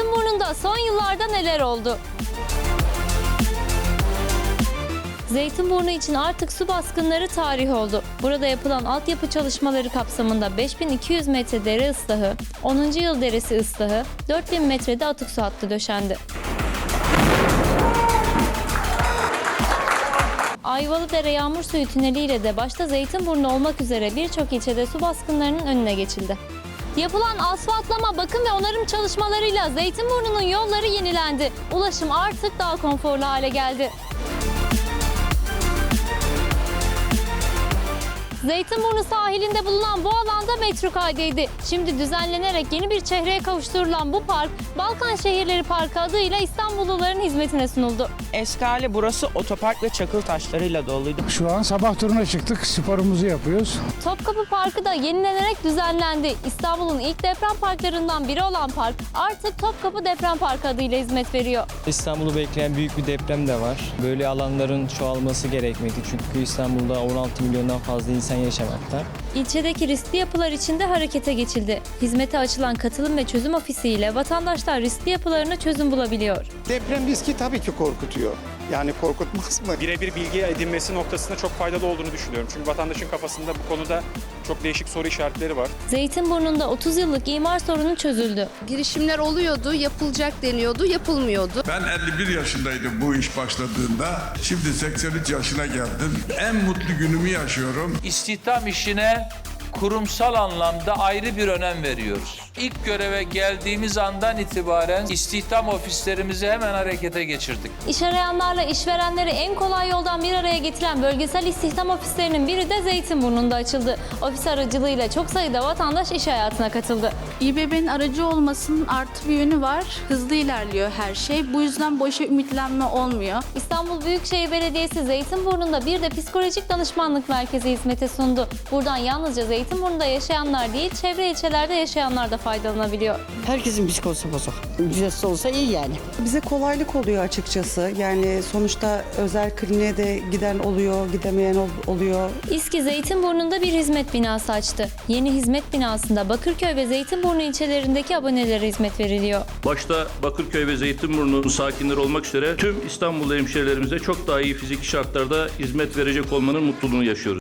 Acaba son yıllarda neler oldu? Zeytinburnu için artık su baskınları tarih oldu. Burada yapılan altyapı çalışmaları kapsamında 5200 metre dere ıslahı, 10. yıl deresi ıslahı, 4000 metrede atık su hattı döşendi. Ayvalıdere yağmur suyu tüneliyle de başta Zeytinburnu olmak üzere birçok ilçede su baskınlarının önüne geçildi. Yapılan asfaltlama, bakım ve onarım çalışmalarıyla Zeytinburnu'nun yolları yenilendi. Ulaşım artık daha konforlu hale geldi. Zeytinburnu sahilinde bulunan bu alanda metro kaydıydı. Şimdi düzenlenerek yeni bir çehreye kavuşturulan bu park, Balkan Şehirleri Parkı adıyla İstanbulluların hizmetine sunuldu. Eski hali burası otopark ve çakıl taşlarıyla doluydu. Şu an sabah turuna çıktık, sporumuzu yapıyoruz. Topkapı Parkı da yenilenerek düzenlendi. İstanbul'un ilk deprem parklarından biri olan park artık Topkapı Deprem Parkı adıyla hizmet veriyor. İstanbul'u bekleyen büyük bir deprem de var. Böyle alanların çoğalması gerekmekte çünkü İstanbul'da 16 milyondan fazla insan yaşamakta. İlçedeki riskli yapılar için de harekete geçildi. Hizmete açılan katılım ve çözüm ofisiyle vatandaşlar riskli yapılarına çözüm bulabiliyor. Deprem riski tabii ki korkutuyor. Yani korkutmaz mı? birebir bilgi edinmesi noktasında çok faydalı olduğunu düşünüyorum. Çünkü vatandaşın kafasında bu konuda çok değişik soru işaretleri var. Zeytinburnu'nda 30 yıllık imar sorunu çözüldü. girişimler oluyordu, yapılacak deniyordu, yapılmıyordu. Ben 51 yaşındaydım bu iş başladığında. Şimdi 83 yaşına geldim. En mutlu günümü yaşıyorum. istihdam işine kurumsal anlamda ayrı bir önem veriyoruz. İlk göreve geldiğimiz andan itibaren istihdam ofislerimizi hemen harekete geçirdik. İş arayanlarla işverenleri en kolay yoldan bir araya getiren bölgesel istihdam ofislerinin biri de Zeytinburnu'nda açıldı. Ofis aracılığıyla çok sayıda vatandaş iş hayatına katıldı. İBB'nin aracı olmasının artı bir yönü var. Hızlı ilerliyor her şey. Bu yüzden boşa ümitlenme olmuyor. İstanbul Büyükşehir Belediyesi Zeytinburnu'nda bir de psikolojik danışmanlık merkezi hizmeti sundu. Buradan yalnızca Zeytinburnu'da yaşayanlar değil, çevre ilçelerde yaşayanlar da faydalanabiliyor. Herkesin psikolojisi bozuk. Ücretsiz olsa iyi yani. Bize kolaylık oluyor açıkçası. Yani sonuçta özel kliniğe de giden oluyor, gidemeyen ol- oluyor. İSKİ Zeytinburnu'nda bir hizmet binası açtı. Yeni hizmet binasında Bakırköy ve Zeytinburnu ilçelerindeki abonelere hizmet veriliyor. Başta Bakırköy ve Zeytinburnu sakinleri olmak üzere tüm İstanbul hemşehrilerimize çok daha iyi fiziki şartlarda hizmet verecek olmanın mutluluğunu yaşıyoruz.